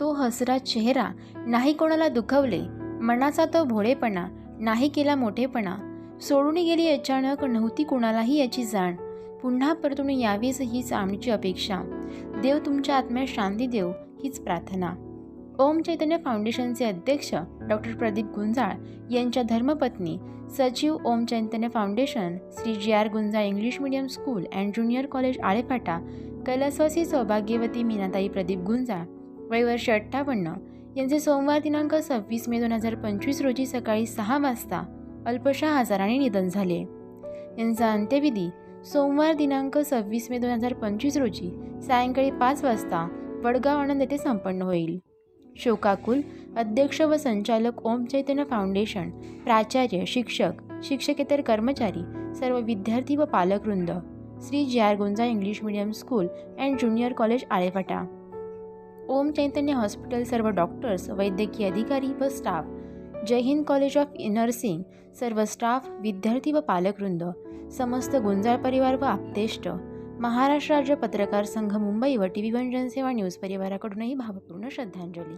तो हसरा चेहरा नाही कोणाला दुखवले मनाचा तो भोळेपणा नाही केला मोठेपणा. सोडून गेली अचानक नव्हती कुणालाही याची जाण. पुन्हा परतून यावीच हीच आमची अपेक्षा. देव तुमच्या आत्म्यात शांती देव हीच प्रार्थना. ओम चैतन्य फाउंडेशनचे अध्यक्ष डॉक्टर प्रदीप गुंजाळ यांच्या धर्मपत्नी सचिव Om Chaitanya foundation Shri G R Gunjal English medium school and junior college Alephata कैलासवासी सौभाग्यवती मीनाताई प्रदीप गुंजाळ वय वर्ष अठ्ठावन्न. यांचे सोमवार दिनांक सव्वीस मे दोन हजार पंचवीस रोजी सकाळी सहा वाजता अल्पशा आजाराने निधन झाले. यांचा अंत्यविधी सोमवार दिनांक सव्वीस मे दोन हजार पंचवीस रोजी सायंकाळी पाच वाजता वडगाव आनंद येथे संपन्न होईल. शोकाकुल अध्यक्ष व संचालक ओम चैतन्य फाउंडेशन प्राचार्य शिक्षक शिक्षकेतर कर्मचारी सर्व विद्यार्थी व पालकवृंद Shri J R Gunja English medium school and junior college Alephata Om Chaitanya hospital सर्व डॉक्टर्स वैद्यकीय अधिकारी व staff Jai Hind college of nursing सर्व स्टाफ विद्यार्थी व पालकवृंद समस्त गुंजाळ परिवार व आप्तेष्ट. महाराष्ट्र राज्य पत्रकार संघ मुंबई व T V one Jansewa news परिवाराकडूनही भावपूर्ण श्रद्धांजली.